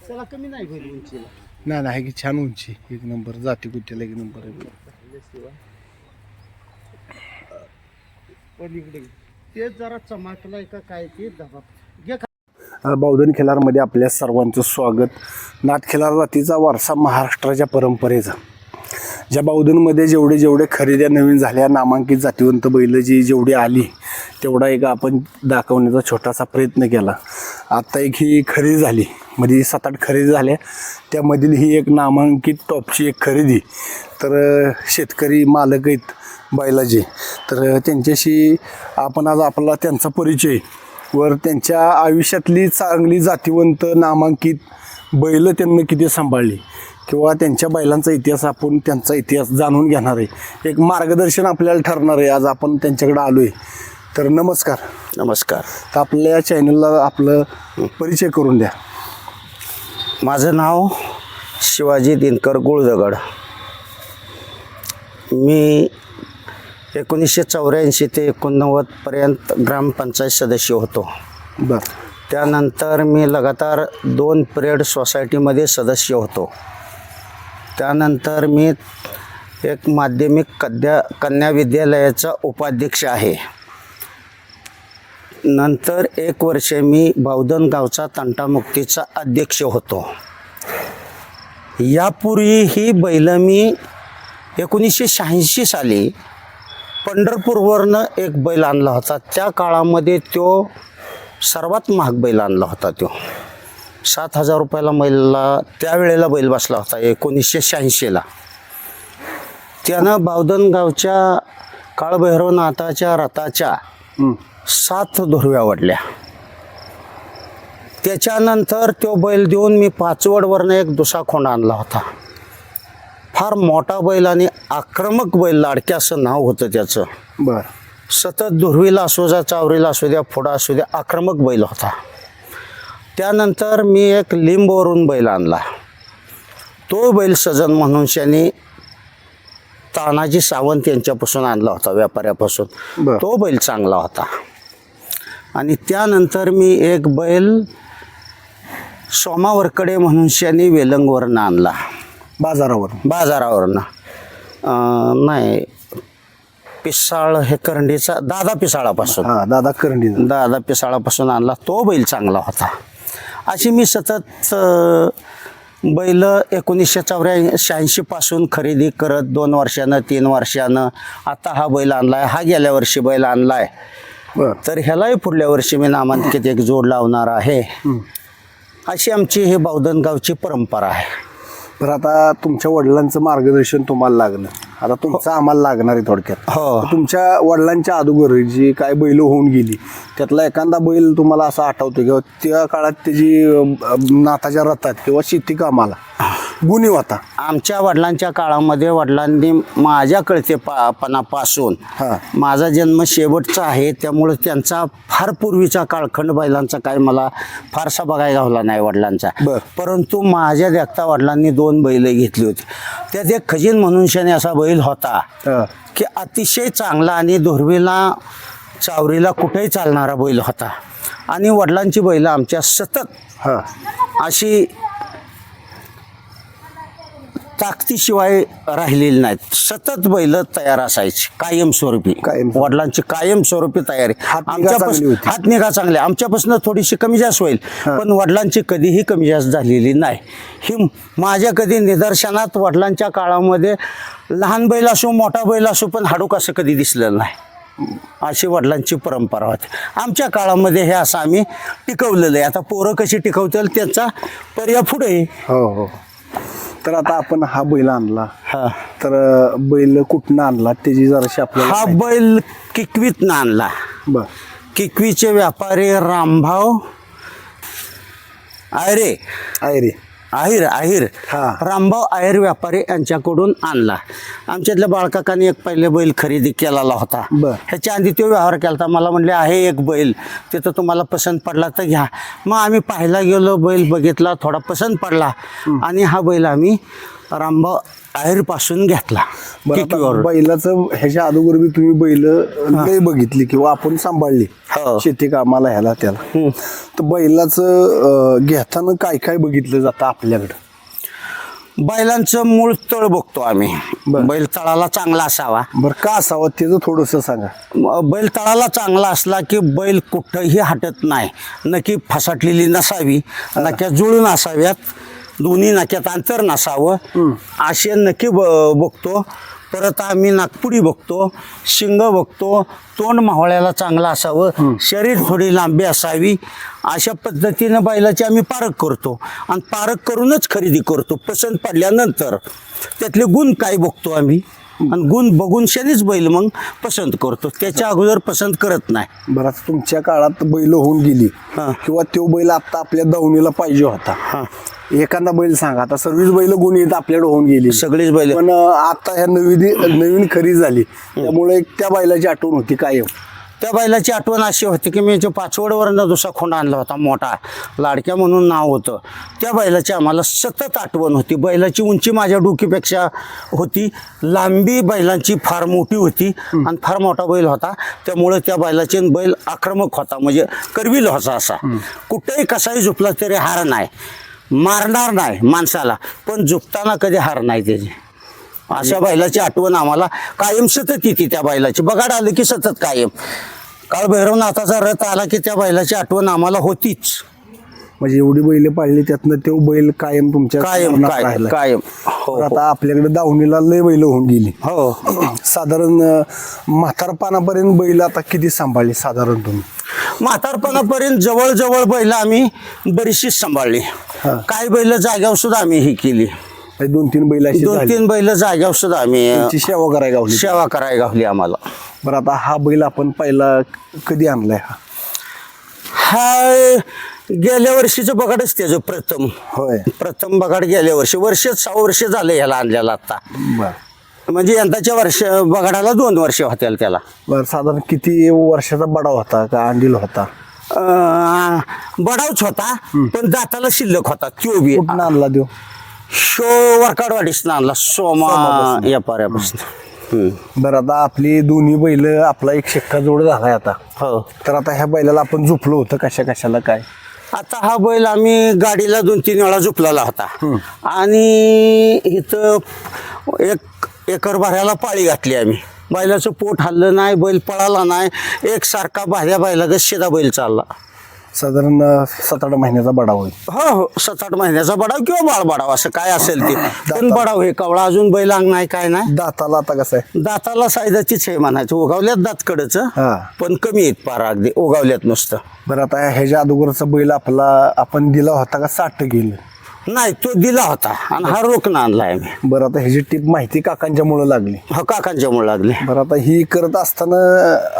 त्याला कमी नाही होईल उंचीला नाही नाही की छान उंची. एक नंबर जाती कुठेला एक नंबर आहे पलीकडे ते जरा चमकलाय का काय ते दबा. घे बावधन खिलारमध्ये आपल्या सर्वांचं स्वागत. नाथ खिलार जातीचा वारसा महाराष्ट्राच्या परंपरेचा. ज्या बावधनमध्ये जेवढे जेवढे खरेद्या नवीन झाल्या नामांकित जातीवंत बैल जी जेवढी आली तेवढा एक आपण दाखवण्याचा छोटासा प्रयत्न केला. आत्ता एक ही खरेदी झाली. मध्ये सात आठ खरेदी झाल्या. त्यामधील ही एक नामांकित टॉपची एक खरेदी. तर शेतकरी मालक आहेत बैलाचे. तर त्यांच्याशी आपण आज आपला त्यांचा परिचय वर त्यांच्या आयुष्यातली चांगली जातीवंत नामांकित बैल त्यांनी किती सांभाळली. किंवा त्यांच्या बैलांचा इतिहास आपण त्यांचा इतिहास जाणून घेणार आहे. एक मार्गदर्शन आपल्याला ठरणार आहे. आज आपण त्यांच्याकडे आलो आहे तर नमस्कार. नमस्कार. तर आपल्या चॅनलला आपलं परिचय करून द्या. माझं नाव शिवाजी दिनकर गुळदगड. मी एकोणीसशे चौऱ्याऐंशी ते एकोणनव्वदपर्यंत ग्रामपंचायत सदस्य होतो. बरं. त्यानंतर मी लगातार दोन पिरियड सोसायटीमध्ये सदस्य होतो. त्यानंतर मी एक माध्यमिक कद्या कन्या विद्यालयाचा उपाध्यक्ष आहे. नंतर एक वर्ष मी बावधन गावचा तंटामुक्तीचा अध्यक्ष होतो. यापूर्वी ही बैल मी एकोणीसशे शहाऐंशी साली पंढरपूरवरनं एक बैल आणला होता. त्या काळामध्ये तो सर्वात महाग बैल आणला होता तो. सात हजार रुपयाला बैलला त्यावेळेला बैल बसला होता एकोणीसशे शहाऐंशीला. त्यानं बावधन गावच्या काळभैरवनाथाच्या रथाच्या सात धुरव्या वडल्या त्याच्यानंतर तो बैल देऊन मी पाचवडवरनं एक दुसरा खोंड आणला होता. फार मोठा बैल आणि आक्रमक बैल लाडक्या असं नाव होतं त्याचं. बरं. सतत दुर्वीला असू द्या चावरीला असू द्या फोडा असू द्या आक्रमक बैल होता. त्यानंतर मी एक लिंबवरून बैल आणला. तो बैल सजन म्हणून त्यांनी तानाजी सावंत यांच्यापासून आणला होता व्यापाऱ्यापासून. तो बैल चांगला होता. आणि त्यानंतर मी एक बैल सोमावरकडे म्हणून त्यांनी वेलंगवरनं आणला. बाजारावर बाजारावरनं. नाही पिसाळ हे करंडीचा दादा पिसाळापासून. हां दादा करंडी दादा पिसाळापासून आणला. तो बैल चांगला होता. अशी मी सतत बैल एकोणीसशे चौऱ्या शहाऐंशीपासून खरेदी करत दोन वर्षानं तीन वर्षानं आता हा बैल आणलाय. हा गेल्या वर्षी बैल आणलाय. बरं. तर ह्यालाही पुढल्या वर्षी मी नामांकित एक जोड लावणार आहे. अशी आमची ही बावधन गावची परंपरा आहे. तर आता तुमच्या वडिलांचं मार्गदर्शन तुम्हाला लागलं. आता तुमचं आम्हाला लागणार आहे थोडक्यात. हो. तर तुमच्या वडिलांच्या अगोदर जी काय बैल होऊन गेली त्यातला एखादा बैल तुम्हाला असा आठवतो किंवा त्या काळात त्याची अं, नाथाच्या रथात किंवा शेती कामाला गुणी होता. आमच्या वडिलांच्या काळामध्ये वडिलांनी माझ्या कळतेपणापासून हां. माझा जन्म शेवटचा आहे त्यामुळे त्यांचा फार पूर्वीचा काळखंड बैलांचा काय मला फारसा बघायला गावला नाही वडिलांचा. बर. परंतु माझ्या देखता वडिलांनी दोन बैल घेतली होती. त्यात एक खजीन म्हणून शनी असा बैल होता हां. की अतिशय चांगला आणि धुरवीला चावरीला कुठेही चालणारा बैल होता. आणि वडिलांची बैल आमच्या सतत हां. अशी ताकदीशिवाय राहिलेली नाहीत. सतत बैल तयार असायची. कायमस्वरूपी. कायमस्वरूपी. वडिलांची कायमस्वरूपी तयारी. हातनिगा चांगली आमच्यापासून होती. हातनिगा चांगली. आमच्यापासून थोडीशी कमी जास्त होईल. पण वडिलांची कधीही कमी जास्त झालेली नाही. ही माझ्या कधी निदर्शनात वडिलांच्या काळामध्ये लहान बैल असो मोठा बैल असो पण हाडूक असं कधी दिसलेलं नाही. अशी वडिलांची परंपरा होती. आमच्या काळामध्ये हे असं आम्ही टिकवलेलं आहे. आता पोरं कशी टिकवतील त्यांचा पर्याय पुढे. आहे. हो हो. तर आता आपण हा बैल आणला. हा. तर अं, बैल कुठनं आणला? त्याची जराशी आपल्याला हा बैल किकवीत आणला. बर. किकवीचे व्यापारी रामभाव आयरे आहे रे. आहिर आहिर. हा. रामभाऊ आहिर व्यापारी यांच्याकडून आणला. आमच्यातल्या बाळकाकाने एक पहिले बैल खरेदी केलेला होता. बर. ह्याच्या आधी तो व्यवहार केला होता मला म्हणले आहे एक बैल. तिथं तुम्हाला पसंत पडला तर घ्या. मग आम्ही पाहायला गेलो बैल बघितला थोडा पसंत पडला. आणि हा बैल आम्ही रामभाऊ आहेरपासून घेतला. बरं बैलाचं ह्याच्या अगोदर बी तुम्ही बैल लय बघितली किंवा आपण सांभाळली. हो. शेती कामाला ह्याला त्याला. तर बैलाचं घेताना काय काय बघितलं जातं आपल्याकडं? बैलांचं मूळ तळ बघतो आम्ही. बैल तळाला चांगला असावा. बरं का असावं त्याचं थोडंसं सांगा. बैल तळाला चांगला असला की बैल कुठंही हटत नाही. नक्की फसाटलेली नसावी नक्या जुळून असाव्यात. दोन्ही नाक्यात अंतर नसावं. असे नक्की ब बघतो. परत आम्ही नागपुडी बघतो शिंग बघतो तोंड मावळ्याला चांगलं असावं शरीर थोडी लांबी असावी अशा पद्धतीनं बैलाची आम्ही पारख करतो. आणि पारख करूनच खरेदी करतो पसंत पडल्यानंतर. त्यातले गुण काय बघतो आम्ही? आणि गुण बघून शनीच बैल मग पसंत करतो. त्याच्या अगोदर पसंत करत नाही. बरं आता तुमच्या काळात बैल होऊन गेली हां. किंवा तो बैल आता आपल्या दावणीला पाहिजे होता. हां. एखादा बैल सांगा आता सर्व्हिस बैल गुण येत आपल्याकडे होऊन गेली. सगळीच बैल. पण अं, आता ह्या नवीन नवीन खरी झाली. त्यामुळे एक त्या बैलाची आठवण होती कायम त्या बैलाची आठवण अशी होती की मी जो पाचवडवरनं दुसरा खोंड आणला होता मोठा. लाडक्या म्हणून नाव होतं. त्या बैलाची आम्हाला सतत आठवण होती. बैलाची उंची माझ्या डोकीपेक्षा होती. लांबी बैलांची फार मोठी होती आणि फार मोठा बैल होता. त्यामुळे त्या बैलाचे बैल आक्रमक होता. म्हणजे करविल होता असा. कुठेही कसाही झोपला तरी हार नाही. मारणार नाही माणसाला. पण झुपताना कधी हार नाही त्याची. अशा बैलाची आठवण आम्हाला कायम सतत येते त्या बैलाची. बघाड आलं की सतत कायम. काळ भैरवनाथाचा रथ आला की त्या बैलाची आठवण आम्हाला होतीच. म्हणजे एवढी बैल पाळली त्यातनं तो बैल कायम तुमच्या कायम स्मरणात कायम राहिला. कायम. हो आता आपल्याकडे दावणीला लय बैल होऊन गेली. हो. साधारण अं, म्हातारपणापर्यंत बैल आता किती सांभाळली साधारण तुम्ही? म्हातारपणापर्यंत जवळजवळ बैल आम्ही बरीचशीच सांभाळली. हा. काही बैल जाग्यावर सुद्धा आम्ही ही केली. दोन तीन बैल अशी दोन झाली. तीन बैल जाग्यावर सुद्धा आम्ही त्यांची सेवा करायला गावली. सेवा करायला गावली आम्हाला. बरं आता हा बैल आपण पहिला कधी आणलाय हा? हा गेल्या वर्षीचं बघाडच त्याचं प्रथम. होय. प्रथम बघाड गेल्या वर्षी. वर्ष सहा वर्ष झाले ह्याला आणलेला आता. बर. म्हणजे यंदाच्या वर्ष बघाडाला दोन वर्ष होतील त्याला. बर साधारण किती वर्षाचा बडा होता का अंडील होता? अं, बडावच होता पण दाताला शिल्लक होता त्यो बी. कुठून आणला देव शो वरकाडवाडीस आणला. सोमा या पाऱ्यापासून. हम्म. बरं आता आपली दोन्ही बैल आपला एक शिक्का जोड झालाय आता. हो. तर आता ह्या बैलाला आपण झोपलो होतं कशा कशाला काय? आता हा बैल आम्ही गाडीला दोन तीन वेळा झुपलेला होता. आणि इथं एक एकर भऱ्याला पाळी घातली आम्ही. बैलाचं पोट हल्लं नाही बैल पळाला नाही. एकसारखा भाऱ्या बैला गश्येदा बैल चालला. साधारण सात आठ महिन्याचा बडा होईल. हो हो सात आठ महिन्याचा बडाव किंवा बाळ बडाव असं काय असेल ते. पण बडाव हे कवळा अजून बैल अंग नाही काय नाही. दाताला आता कसं आहे? दाताला सायदाचीच आहे म्हणायचं उगावल्यात दात कडच हा. पण कमी आहेत पार अगदी उगावल्यात नुसतं. बरं आता ह्याच्या अगोदरचा बैल आपला आपण दिला होता का साठ गेलं नाही तो दिला होता आणि हा रोखणं आणलाय मी. बरं आता ह्याची टीप माहिती काकांच्या मुळे लागली. हा काकांच्या मुळे लागले. बरं आता ही करत असताना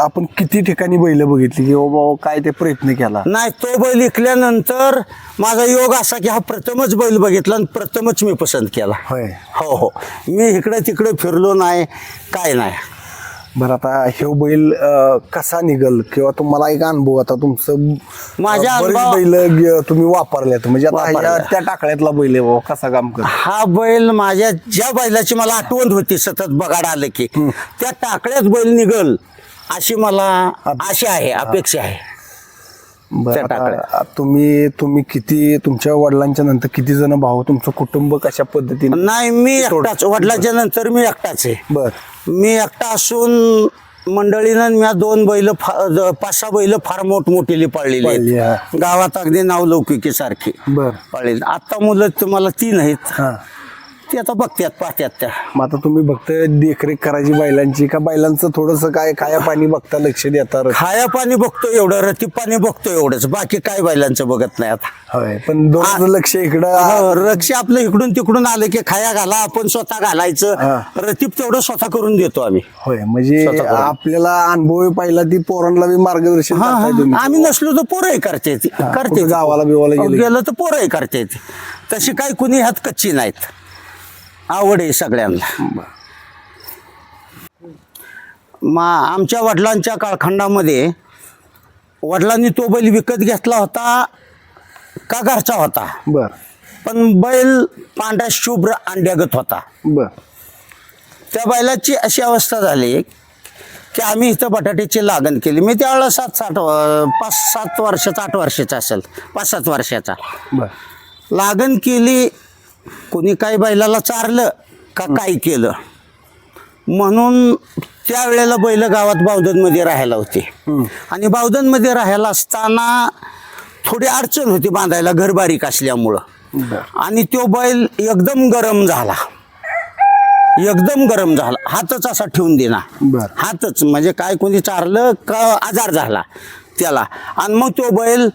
आपण किती ठिकाणी बैल बघितली? की बाबा काय ते प्रयत्न केला? नाही तो बैल इकल्यानंतर माझा योग असा की हा प्रथमच बैल बघितला आणि प्रथमच मी पसंत केला. होय. हो हो. मी इकडे तिकडे फिरलो नाही काय नाही. बरं आता हे बैल अं, कसा निघल? किंवा तुम्हाला एक अनुभव आता तुमचं माझ्या अं, बरेच अनुभव- बैल ग- तुम्ही वापरल्यात. म्हणजे आता वापरल्या. त्या टाकळ्यातला बैल आहे बाबा कसा काम कर हा बैल माझ्या ज्या बैलाची मला आठवण होती सतत बघाड आलं की त्या टाकळ्यात बैल निघल अशी मला आशा आहे अपेक्षा आहे. त्या आता टाकळ्या. तुम्ही तुम्ही किती तुमच्या वडिलांच्या नंतर किती जण भाऊ? तुमचं कुटुंब कशा पद्धतीने? नाही मी एकटाच. वडिलाच्या नंतर मी एकटाच आहे. बर. मी एकटा असून मंडळीनं मी दोन बैल पाच सहा बैल फार मोठमोठीली पाळलेली पाळली, आहेत गावात अगदी नावलौकिकी सारखी बर. पाळलेली. आता मुलं तुम्हाला तीन आहेत. ती आता बघतात पाहत्यात त्या मग आता तुम्ही फक्त देखरेख करायची बैलांची का बैलांचं थोडस काय खाया पाणी बघता लक्ष देता खाया पाणी बघतो एवढं रती पाणी बघतो एवढंच बाकी काय बैलांचं बघत नाही आता होय पण दोन लक्ष इकडं हो, रक्ष आपलं इकडून तिकडून आलं की खाया घाला आपण स्वतः घालायचं हा. रतीप तेवढं स्वतः करून देतो आम्ही होय म्हणजे स्वतः करून. आपल्याला अनुभव पाहिला ती पोरांना बी मार्गदर्शन हा, करताय हा. तुम्ही. आम्ही नसलो तर पोरंही करते ती. हा, करते कुठं ती. गावाला बिवाला गेलं की. गेलं तर पोरंही करते ती. तशी काही कुणी ह्यात कच्ची नाहीत आवड आहे सगळ्यांना. मा आमच्या वडिलांच्या काळखंडामध्ये वडिलांनी तो बैल विकत घेतला होता का घरचा होता? बर. पण बैल पांढरा शुभ्र अंड्यागत होता. बर. त्या बैलाची अशी अवस्था झाली की आम्ही इथं बटाट्याची लागण केली. मी त्यावेळेला सात व- पाच सात वर्षाचा आठ वर्षाचा असेल पाच सात वर्षाचा. बर. लागण केली कोणी काही बैलाला चारलं का काही केलं? म्हणून त्यावेळेला बैल गावात बावधनमध्ये राहायला होती. आणि बावधनमध्ये राहायला असताना थोडी अडचण होती बांधायला घर बारीक असल्यामुळं आणि तो बैल एकदम गरम झाला. एकदम गरम झाला. हातच असा ठेवून देना. हातच. म्हणजे काय कोणी चारलं का आजार झाला त्याला. आणि मग तो बैल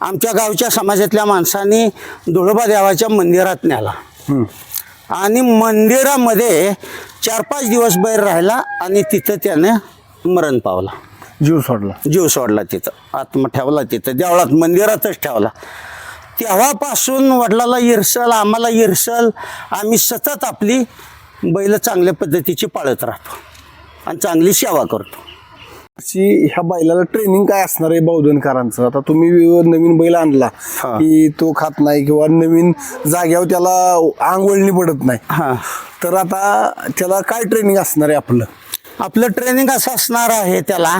आमच्या गावच्या समाजातल्या माणसांनी धुळोबा देवाच्या मंदिरात नेला. हम्म. आणि मंदिरामध्ये चार पाच दिवस बैल राहिला आणि तिथं त्याने मरण पावला. जीव सोडला. जीव सोडला तिथं. आत्मा ठेवला तिथं. देवळात मंदिरातच ठेवला. तेव्हापासून वडिलाला इरसल आम्हाला इरसल. आम्ही सतत आपली बैल चांगल्या पद्धतीची पाळत राहतो आणि चांगली सेवा करतो. अशी ह्या बैलाला ट्रेनिंग काय असणार आहे बौद्धनकरांचं? आता तुम्ही नवीन बैल आणला. की तो खात नाही किंवा नवीन जाग्यावर त्याला आंघोळणी पडत नाही. हां. तर आता त्याला काय ट्रेनिंग असणार आहे आपलं? आपलं ट्रेनिंग असं असणार आहे त्याला.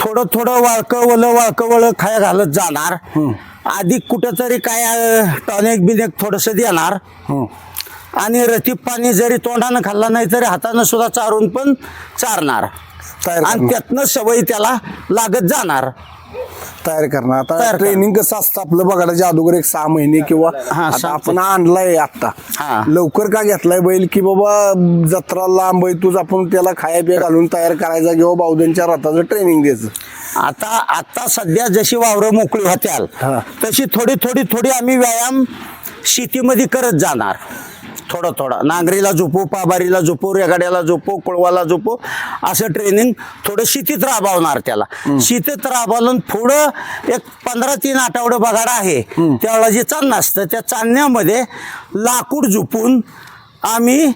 थोडं थोडं वाळकं वलं वाळकं वळं खाया घालत जाणार. आधी कुठंतरी काय टॉनिक बिनिक थोडंसं देणार. आणि रतीब पाणी जरी तोंडानं खाल्ला नाही तरी हातानं सुद्धा चारून पण चारणार. तयार आणि करणार. त्यातनं सवय त्याला लागत जाणार. तयार करणार. आता तयार ट्रेनिंग कसं असतं आपलं बघायच्या अगोदर एक सहा महिने किंवा हा, आता सहा आपण आणलाय आता हा. लवकर का घेतलाय बैल की बाबा जत्रा लांब आहे तूच आपण त्याला खाया पिया घालून तयार करायचा किंवा बावधनच्या रथाचं ट्रेनिंग द्यायचं. आता आता सध्या जशी वावरं मोकळी होत्याल हा. तशी थोडी थोडी थोडी आम्ही व्यायाम शेतीमध्ये करत जाणार. थोडं थोडं. नांगरीला झोपू पाबारीला झोपू रेगाड्याला झोपू कुळवाला झोपू असं ट्रेनिंग थोडं शेतीत राबवणार त्याला. शेतीत राबवलं पुढं एक पंधरा तीन आठवडे बघाड आहे. त्यावेळेला जे चालणं असतं त्या चालण्यामध्ये लाकूड झोपून आम्ही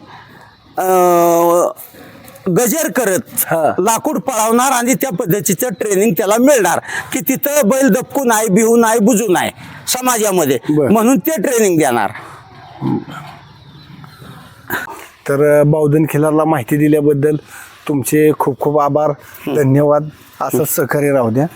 गजेर करत. लाकूड पळवणार आणि त्या पद्धतीचं ट्रेनिंग त्याला मिळणार. की तिथं बैल दपकू नाही बिहू नाही बुजू नाही समाजामध्ये. म्हणून ते ट्रेनिंग देणार. तर बावधन खिलारला माहिती दिल्याबद्दल तुमचे खूप खूप आभार. धन्यवाद. असं सहकार्य राहू द्या.